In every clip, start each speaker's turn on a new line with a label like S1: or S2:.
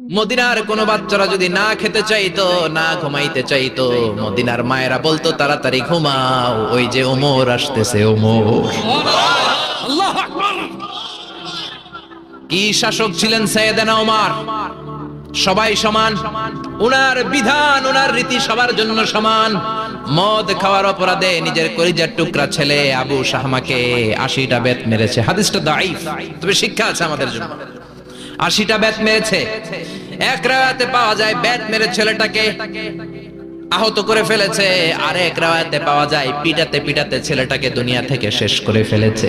S1: মদিনার কোনো বাচ্চারা যদি না খেতে চাইতো না ঘুমাইতে চাইতো মদিনার মায়েরা বলতো তাড়াতাড়ি ঘুমাও ওই যে ওমর আসতেছে ওমর। কি শাসক ছিলেন সৈয়দানা ওমর? সবাই সমান? উনার বিধান উনার রীতি সবার জন্য সমান। মদ খাওয়ার অপরাধে নিজের কলিজার টুকরা ছেলে আবু শাহমাকে আশিটা বেত মেরেছে। হাদিসটা দাইফ তবে শিক্ষা আছে আমাদের জন্য। আশিটা ব্যাট মেরেছে। এক রাতে পাওয়া যায় ব্যাট মেরে ছেলেটাকে। আহত করে ফেলেছে। আর এক রাতে পাওয়া যায়, পিটাতে পিটাতে ছেলেটাকে দুনিয়া থেকে শেষ করে ফেলেছে।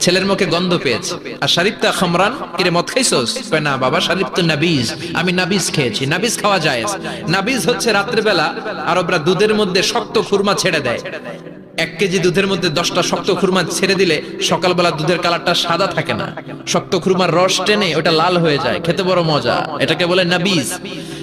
S1: ছেলের মুখে গন্ধ পেয়েছে। আর শারিফতা খামরান, কিরে, মদ খাইছস? না, বাবা শারিফ তো নাবিজ। আমি নাবিজ খেয়েছি, নাবিজ খাওয়া যায় নাবিজ হচ্ছে রাত্রেবেলা আরবরা দুধের মধ্যে শক্ত খুরমা ছেড়ে দেয়। এক কেজি দুধের মধ্যে দশটা শক্ত খুরমা ছেড়ে দিলে সকালবেলা দুধের কালারটা সাদা থাকে না। শক্ত খুরমার রস টেনে ওটা লাল হয়ে যায়। খেতে বড় মজা। এটাকে বলে নাবিজ।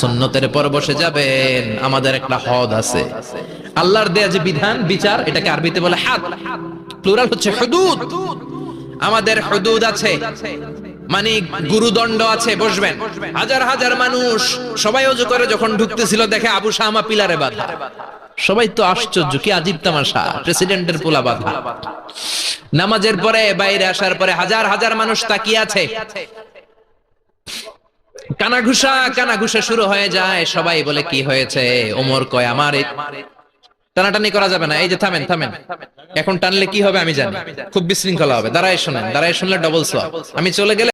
S1: সুন্নতের পর বসে যাবেন। আমাদের একটা হদ আছে। আল্লাহর দেয়া যে বিধান, বিচার, এটাকে আরবিতে বলে হাদ। প্লুরাল হচ্ছে হুদুদ। আমাদের হুদুদ আছে। মানে গুরুদণ্ড আছে, বসবেন। হাজার হাজার মানুষ সবাই অজু করে যখন ঢুকতেছিল, দেখে আবু শাহমা পিলারে বাধা। সবাই তো আশ্চর্য, কি আজীব তামাশা, প্রেসিডেন্টের পোলা বাধা। নামাজের পরে, বাইরে আসার পরে হাজার হাজার মানুষ তাকিয়ে আছে। কানাঘুষা কানাঘুষা শুরু হয়ে যায়। সবাই বলে, কি হয়েছে? ওমর কয়, আমার টানাটানি করা যাবে না। এই যে, থামেন থামেন। এখন টানলে কি হবে আমি জানি। খুব বিশৃঙ্খলা হবে। দাঁড়ায় শোনেন, দাঁড়ায় শুনলে ডবল সোয়া আমি চলে গেলে